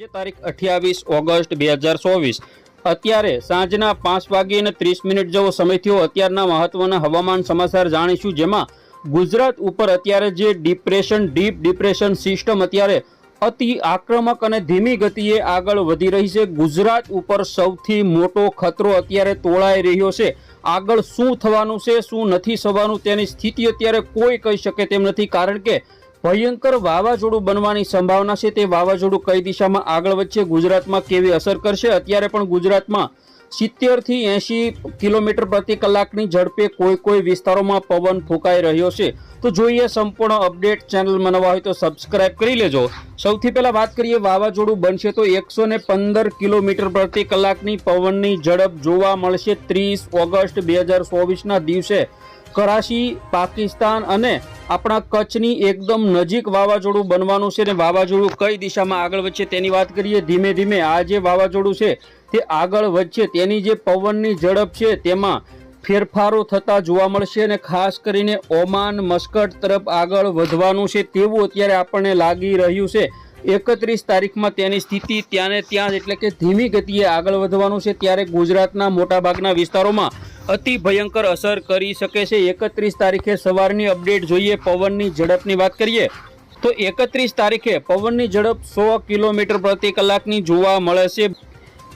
આજે તારીખ અઠ્યાવીસ ઓગસ્ટ બે હજાર ચોવીસ. અત્યારે સાંજના પાંચ વાગ્યે અને ત્રીસ મિનિટ જેવો સમય થયો. અત્યારના મહત્વના હવામાન સમાચાર જાણીશું જેમાં ગુજરાત ઉપર અત્યારે જે ડિપ્રેશન, ડીપ ડિપ્રેશન સિસ્ટમ અત્યારે અતિ આક્રમક અને ધીમી ગતિએ આગળ વધી રહી છે. ગુજરાત ઉપર સૌથી મોટો ખતરો અત્યારે તોળાઈ રહ્યો છે. આગળ શું થવાનું છે, શું નથી થવાનું તેની સ્થિતિ અત્યારે કોઈ કહી શકે તેમ નથી. કારણ કે ભયંકર વાવાઝોડું બનવાની સંભાવના છે તે વાવાઝોડું કઈ દિશામાં આગળ વધશે, ગુજરાતમાં કેવી અસર કરશે? અત્યારે પણ ગુજરાતમાં સિત્તેરથી એંશી કિલોમીટર પ્રતિ કલાકની ઝડપે કોઈ કોઈ વિસ્તારોમાં પવન ફૂંકાઈ રહ્યો છે. તો જોઈએ સંપૂર્ણ અપડેટ, ચેનલ નવા હોય તો સબસ્ક્રાઇબ કરી લેજો. સૌથી પહેલાં વાત કરીએ વાવાઝોડું બનશે તો એકસો પંદર કિલોમીટર પ્રતિ કલાકની પવનની ઝડપ જોવા મળશે. ત્રીસ ઓગસ્ટ બે હજાર ચોવીસના દિવસે કરાચી, પાકિસ્તાન અને આપણા કચ્છની એકદમ નજીક વાવાઝોડું બનવાનું છે ને વાવાઝોડું કઈ દિશામાં આગળ વધશે તેની વાત કરીએ, ધીમે ધીમે આ જે વાવાઝોડું છે તે આગળ વધશે. તેની જે પવનની ઝડપ છે તેમાં ફેરફારો થતા જોવા મળશે અને ખાસ કરીને ઓમાન મસ્કટ તરફ આગળ વધવાનું છે તેવું અત્યારે આપણને લાગી રહ્યું છે. એકત્રીસ તારીખમાં તેની સ્થિતિ ત્યાં ને ત્યાં એટલે કે ધીમી ગતિએ આગળ વધવાનું છે ત્યારે ગુજરાતના મોટાભાગના વિસ્તારોમાં અતિ ભયંકર અસર કરી શકે છે. એકત્રીસ તારીખે સવારની અપડેટ જોઈએ પવનની ઝડપની વાત કરીએ તો એકત્રીસ તારીખે પવનની ઝડપ સો કિલોમીટર પ્રતિ કલાકની જોવા મળે છે.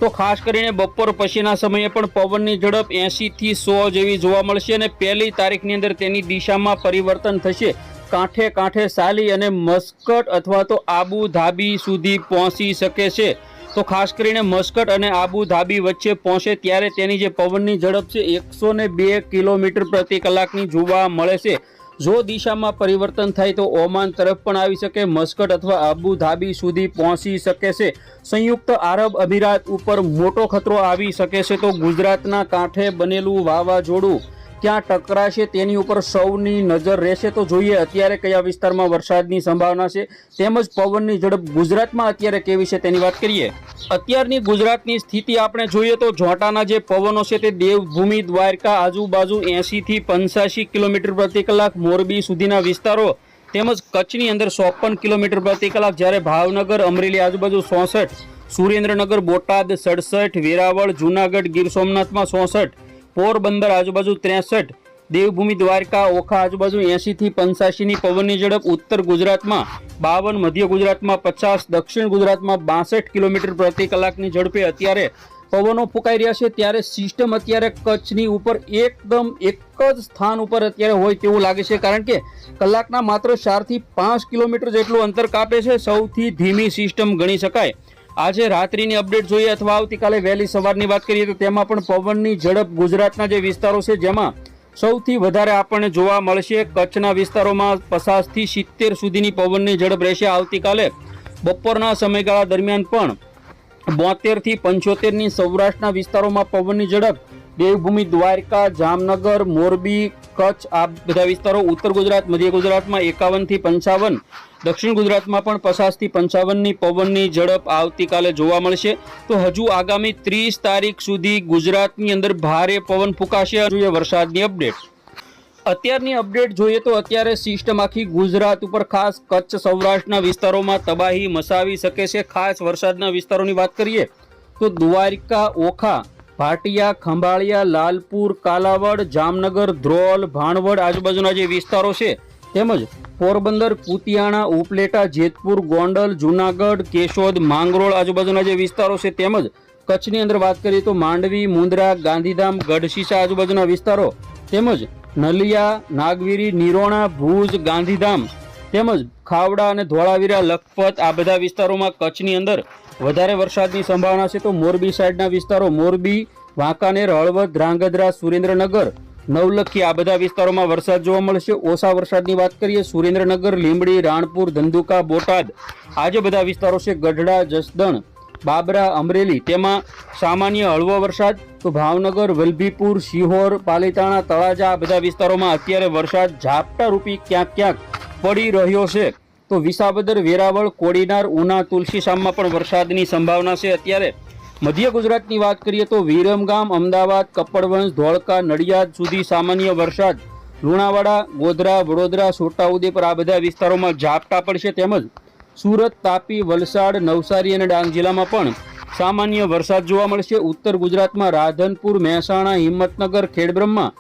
તો ખાસ કરીને બપોર પછીના સમયે પણ પવનની ઝડપ એંશીથી સો જેવી જોવા મળશે અને પહેલી તારીખની અંદર તેની દિશામાં પરિવર્તન થશે. કાંઠે કાંઠે સાલી અને મસ્કટ અથવા તો આબુ ધાબી સુધી પહોંચી શકે છે. તો ખાસ કરીને મસ્કટ અને આબુ ધાબી વચ્ચે પહોંચે ત્યારે તેની જે પવનની ઝડપ છે એકસો બે કિલોમીટર પ્રતિ કલાકની જોવા મળે છે. જો દિશામાં પરિવર્તન થાય તો ઓમાન તરફ પણ આવી શકે, મસ્કટ અથવા આબુ ધાબી સુધી પહોંચી શકે છે. સંયુક્ત આરબ અમીરાત ઉપર મોટો ખતરો આવી શકે છે તો ગુજરાતના કાંઠે બનેલું વાવાઝોડું ક્યાં ટકરાશે તેની ઉપર સૌની નજર રહેશે તો જોઈએ અત્યારે કયા વિસ્તારમાં વરસાદની સંભાવના છે તેમજ પવનની ઝડપ ગુજરાતમાં અત્યારે કેવી છે તેની વાત કરીએ. અત્યારની ગુજરાતની સ્થિતિ આપણે જોઈએ તો જોટાના જે પવનો છે તે દેવભૂમિ, દ્વારકા, આજુબાજુ એંશીથી પંચ્યાસી કિલોમીટર પ્રતિ કલાક મોરબી સુધીના વિસ્તારો તેમજ કચ્છની અંદર ચોપન કિલોમીટર પ્રતિ કલાક જ્યારે ભાવનગર, અમરેલી આજુબાજુ ચોસઠ, સુરેન્દ્રનગર, બોટાદ સડસઠ, વેરાવળ, જૂનાગઢ, ગીર સોમનાથમાં ચોસઠ પોરબંદર આજુબાજુ ત્રેસઠ, દેવભૂમિ દ્વારકા, ઓખા આજુબાજુ એંશીથી પંચ્યાસીની પવનની ઝડપ ઉત્તર ગુજરાતમાં બાવન, મધ્ય ગુજરાતમાં પચાસ, દક્ષિણ ગુજરાતમાં બાસઠ કિલોમીટર પ્રતિ કલાકની ઝડપે અત્યારે પવનો ફૂંકાઈ રહ્યા છે. ત્યારે સિસ્ટમ અત્યારે કચ્છની ઉપર એકદમ એક જ સ્થાન ઉપર અત્યારે હોય તેવું લાગે છે. કારણ કે કલાકના માત્ર ચારથી પાંચ કિલોમીટર જેટલું અંતર કાપે છે. સૌથી ધીમી સિસ્ટમ ગણી શકાય. આજે રાત્રિની અપડેટ જોઈએ અથવા આવતીકાલે વહેલી સવારની વાત કરીએ તો તેમાં પણ પવનની ઝડપ ગુજરાતના જે વિસ્તારો છે, જેમાં સૌથી વધારે આપણને જોવા મળશે કચ્છના વિસ્તારોમાં પચાસથી સિત્તેર સુધીની પવનની ઝડપ રહેશે. આવતીકાલે બપોરના સમયગાળા દરમિયાન પણ બોતેરથી પંચોતેરની સૌરાષ્ટ્રના વિસ્તારોમાં પવનની ઝડપ દેવભૂમિ, દ્વારકા, જામનગર, મોરબી, કચ્છ, આ બધા વિસ્તારો ઉત્તર ગુજરાત, મધ્ય ગુજરાતમાં એકાવનથી પંચાવન, દક્ષિણ ગુજરાતમાં પણ પચાસથી પંચાવનની પવનની ઝડપ આવતીકાલે જોવા મળશે. તો હજુ આગામી ત્રીસ તારીખ સુધી ગુજરાતની અંદર ભારે પવન ફૂંકાશે. જોઈએ વરસાદની અપડેટ. અત્યારની અપડેટ જોઈએ તો અત્યારે સિસ્ટમ આખી ગુજરાત ઉપર ખાસ કચ્છ, સૌરાષ્ટ્રના વિસ્તારોમાં તબાહી મસાવી શકે છે. ખાસ વરસાદના વિસ્તારોની વાત કરીએ તો દ્વારકા, ઓખા ભાટિયા, ખંભાળિયા, લાલપુર, કાલાવડ, જામનગર, ધ્રોલ, ભાણવડ આજુબાજુના જે વિસ્તારો છે, તેમજ પોરબંદર કુતિયાણા ઉપલેટા, જેતપુર, ગોંડલ, જુનાગઢ, કેશોદ, માંગરોળ આજુબાજુના જે વિસ્તારો છે, તેમજ કચ્છની અંદર વાત કરીએ તો માંડવી, મુંદ્રા, ગાંધીધામ ગઢશીસા આજુબાજુના વિસ્તારો, તેમજ નલિયા, નાગવીરી, નિરોણા, ભુજ, ગાંધીધામ તેમજ ખાવડા અને ધોળાવીરા, લખપત આ બધા વિસ્તારોમાં કચ્છની અંદર વધારે વરસાદની સંભાવના છે. તો મોરબી સાઈડના વિસ્તારો, મોરબી, વાંકાનેર, હળવદ, ધ્રાંગધ્રા, સુરેન્દ્રનગર, નવલખી આ બધા વિસ્તારોમાં વરસાદ જોવા મળશે. ઓછા વરસાદની વાત કરીએ, સુરેન્દ્રનગર, લીંબડી, રાણપુર, ધંધુકા, બોટાદ આ જે બધા વિસ્તારો છે, ગઢડા, જસદણ, બાબરા, અમરેલી તેમાં સામાન્ય હળવો વરસાદ. તો ભાવનગર, વલભીપુર સિહોર પાલીતાણા, તળાજા આ બધા વિસ્તારોમાં અત્યારે વરસાદ ઝાપટા રૂપી ક્યાંક ક્યાંક પડી રહ્યો છે. તો વિસાવદર, વેરાવળ, કોડીનાર, ઉના તુલસીશામમાં પણ વરસાદની સંભાવના છે અત્યારે. મધ્ય ગુજરાતની વાત કરીએ તો વિરમગામ, અમદાવાદ કપડવંશ ધોળકા, નડિયાદ સુધી સામાન્ય વરસાદ. લુણાવાડા, ગોધરા, વડોદરા, છોટાઉદેપુર આ બધા વિસ્તારોમાં ઝાપટા પડશે તેમજ સુરત, તાપી, વલસાડ, નવસારી અને ડાંગ જિલ્લામાં પણ સામાન્ય વરસાદ જોવા મળશે. ઉત્તર ગુજરાતમાં રાધનપુર, મહેસાણા, હિંમતનગર, ખેડબ્રહ્મા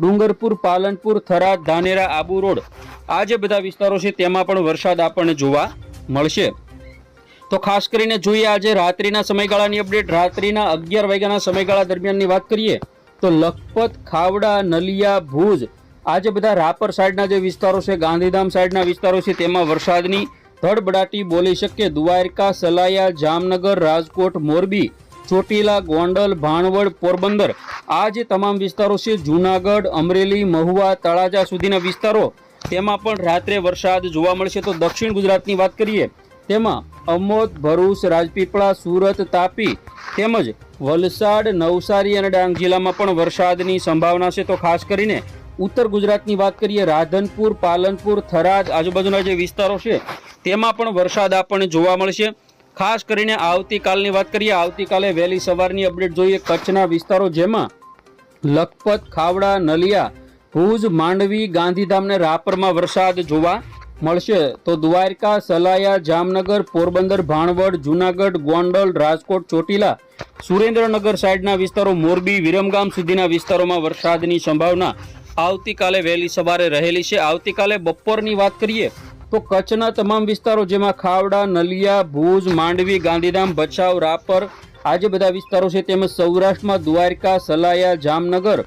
ડુંગરપુર, પાલનપુર, થરાદ, ધાનેરા, આબુ રોડ. આ જે બધા વિસ્તારો છે, તેમાં પણ વરસાદ આપણને જોવા મળશે. તો ખાસ કરીને જોઈએ આજે રાત્રિના સમયગાળાની અપડેટ રાત્રિના અગિયાર વાગ્યાના સમયગાળા દરમિયાનની વાત કરીએ, તો લખપત, ખાવડા, નલિયા, ભુજ, આ જે બધા રાપર સાઈડના જે વિસ્તારો છે, ગાંધીધામ સાઈડના વિસ્તારો છે, તેમાં વરસાદની ધડબડાટી બોલી શકે દ્વારકા, સલાયા, જામનગર, રાજકોટ, મોરબી ચોટીલા, ગોંડલ, ભાણવડ, પોરબંદર આ જે તમામ વિસ્તારો છે. જૂનાગઢ, અમરેલી, મહુવા, તળાજા સુધીના વિસ્તારો. તેમાં પણ રાત્રે વરસાદ જોવા મળશે. તો દક્ષિણ ગુજરાતની વાત કરીએ, તેમાં અમોદ, ભરૂચ, રાજપીપળા, સુરત, તાપી તેમજ વલસાડ, નવસારી અને ડાંગ જિલ્લામાં પણ વરસાદની સંભાવના છે. તો ખાસ કરીને ઉત્તર ગુજરાતની વાત કરીએ, રાધનપુર, પાલનપુર, થરાદ આજુબાજુના જે વિસ્તારો છે, તેમાં પણ વરસાદ આપણને જોવા મળશે. ખાસ કરીને આવતીકાલની વાત કરીએ, આવતીકાલે વહેલી સવારની અપડેટ જોઈએ કચ્છના વિસ્તારો, જેમાં લખપત, ખાવડા, નલિયા, ભુજ, માંડવી, ગાંધીધામ ને રાપરમાં વરસાદ જોવા મળશે. તો દ્વારકા, સલાયા, જામનગર, પોરબંદર, ભાણવડ, જુનાગઢ, ગોંડલ, રાજકોટ, ચોટીલા, સુરેન્દ્રનગર સાઈડના વિસ્તારો, મોરબી, વિરમગામ સુધીના વિસ્તારોમાં વરસાદની સંભાવના આવતીકાલે વહેલી સવારે રહેલી છે. આવતીકાલે બપોરની વાત કરીએ તો કચ્છના તમામ વિસ્તારો જેમાં ખાવડા, નલિયા, ભુજ, માંડવી, ગાંધીધામ, ભચાઉ, રાપર, આ જે બધા વિસ્તારો છે તેમજ સૌરાષ્ટ્રમાં દ્વારકા, સલાયા, જામનગર,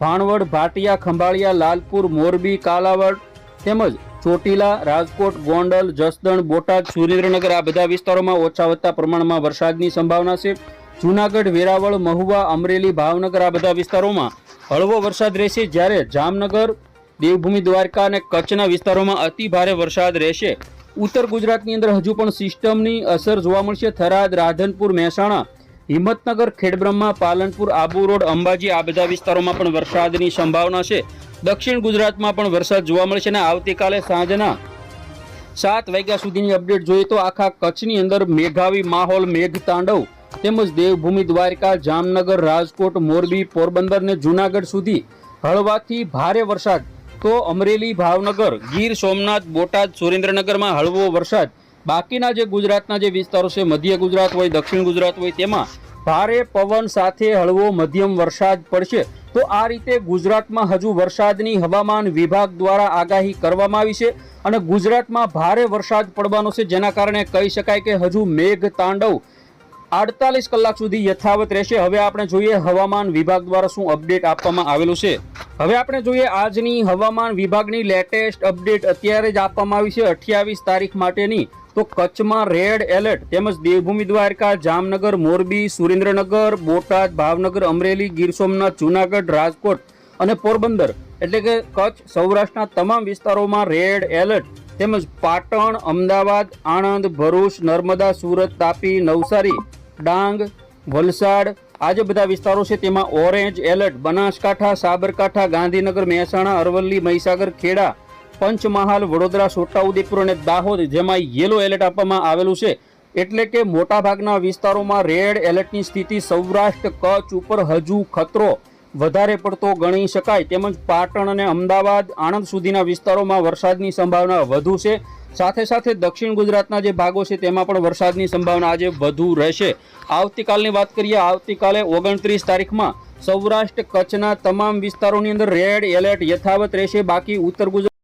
ભાણવડ, ભાટિયા, ખંભાળિયા, લાલપુર, મોરબી, કાલાવડ તેમજ ચોટીલા, રાજકોટ, ગોંડલ, જસદણ, બોટાદ, સુરેન્દ્રનગર આ બધા વિસ્તારોમાં ઓછા વધતા પ્રમાણમાં વરસાદની સંભાવના છે. જૂનાગઢ, વેરાવળ, મહુવા, અમરેલી, ભાવનગર આ બધા વિસ્તારોમાં હળવો વરસાદ રહેશે જ્યારે જામનગર દેવભૂમિ દ્વારકા અને કચ્છના વિસ્તારોમાં અતિ ભારે વરસાદ રહેશે. ઉત્તર ગુજરાતની અંદર હજુ પણ સિસ્ટમની અસર જોવા મળશે. થરાદ, રાધનપુર, મહેસાણા, હિંમતનગર, ખેડબ્રહ્મા, પાલનપુર, આબુ રોડ, અંબાજી આ બધા વિસ્તારોમાં પણ વરસાદની સંભાવના છે. દક્ષિણ ગુજરાતમાં પણ વરસાદ જોવા મળશે અને આવતીકાલે સાંજના સાત વાગ્યા સુધીની અપડેટ જોઈએ તો આખા કચ્છની અંદર મેઘાવી માહોલ, મેઘ તાંડવ તેમજ દેવભૂમિ દ્વારકા, જામનગર, રાજકોટ, મોરબી, પોરબંદર ને જુનાગઢ સુધી હળવાથી ભારે વરસાદ તો અમરેલી ભાવનગર, ગીર, સોમનાથ, બોટાદ, સુરેન્દ્રનગરમાં હળવો વરસાદ. બાકીના જે ગુજરાતના જે વિસ્તારો છે, મધ્ય ગુજરાત હોય, દક્ષિણ ગુજરાત હોય, તેમાં ભારે પવન સાથે હળવો મધ્યમ વરસાદ પડશે. તો આ રીતે ગુજરાતમાં હજુ વરસાદની હવામાન વિભાગ દ્વારા આગાહી કરવામાં આવી છે અને ગુજરાતમાં ભારે વરસાદ પડવાનો છે, જેના કારણે કહી શકાય કે હજુ મેઘ તાંડવ આડતાલીસ કલાક સુધી યથાવત રહેશે. હવે આપણે જોઈએ હવામાન વિભાગ દ્વારા શું અપડેટ આપવામાં આવેલું છે. હવે આપણે જોઈએ આજની હવામાન વિભાગની લેટેસ્ટ અપડેટ. અત્યારે જ આપવામાં આવી છે અઠ્યાવીસ તારીખ માટેની. તો કચ્છમાં રેડ એલર્ટ તેમજ દેવભૂમિ દ્વારકા, જામનગર, મોરબી, સુરેન્દ્રનગર, બોટાદ, ભાવનગર, અમરેલી, ગીર સોમનાથ, જુનાગઢ, રાજકોટ અને પોરબંદર. એટલે કે કચ્છ સૌરાષ્ટ્રના તમામ વિસ્તારોમાં રેડ એલર્ટ તેમજ પાટણ, અમદાવાદ, આણંદ, ભરૂચ, નર્મદા, સુરત, તાપી, નવસારી, ડાંગ, વલસાડ, આ જે બધા વિસ્તારો છે તેમાં ઓરેન્જ એલર્ટ, બનાસકાંઠા, સાબરકાંઠા, ગાંધીનગર, મહેસાણા, અરવલ્લી, મહીસાગર, ખેડા, પંચમહાલ, વડોદરા, છોટાઉદેપુર અને દાહોદ જેમાં યેલો એલર્ટ આપવામાં આવેલું છે. એટલે કે મોટાભાગના વિસ્તારોમાં રેડ એલર્ટની સ્થિતિ સૌરાષ્ટ્ર, કચ્છ ઉપર હજુ ખતરો. વધારે પડતો ગણી શકાય. તેમજ પાટણ અને અમદાવાદ, આણંદ સુધીના વિસ્તારોમાં વરસાદની સંભાવના વધુ છે. સાથે સાથે દક્ષિણ ગુજરાતના જે ભાગો છે, તેમાં પણ વરસાદની સંભાવના આજે વધુ રહેશે. આવતીકાલની વાત કરીએ, આવતીકાલે ઓગણત્રીસ તારીખમાં સૌરાષ્ટ્ર કચ્છના તમામ વિસ્તારોની અંદર રેડ એલર્ટ યથાવત રહેશે. બાકી ઉત્તર ગુજરાત